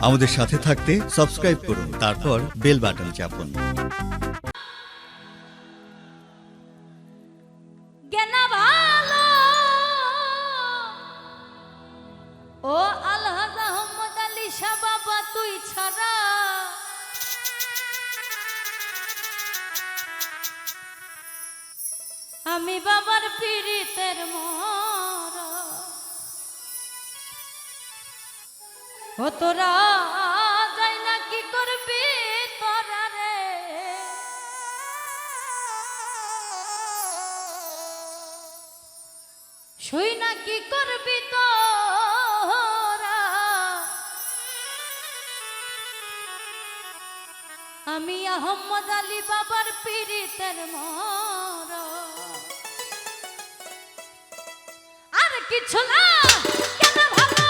আমাদের সাথে থাকতে সাবস্ক্রাইব করুন, তারপর বেল বাটন চাপুন। ও তুই ছাড়া। আমি বাবার পীড়িতের মহা কতরা যাই না কি করবি তোরা রে? শুই না কি করবি তোরা? আমি আহম্মদ আলী বাবার পীড়িতের মর। আর কিছু না, কেন ভালো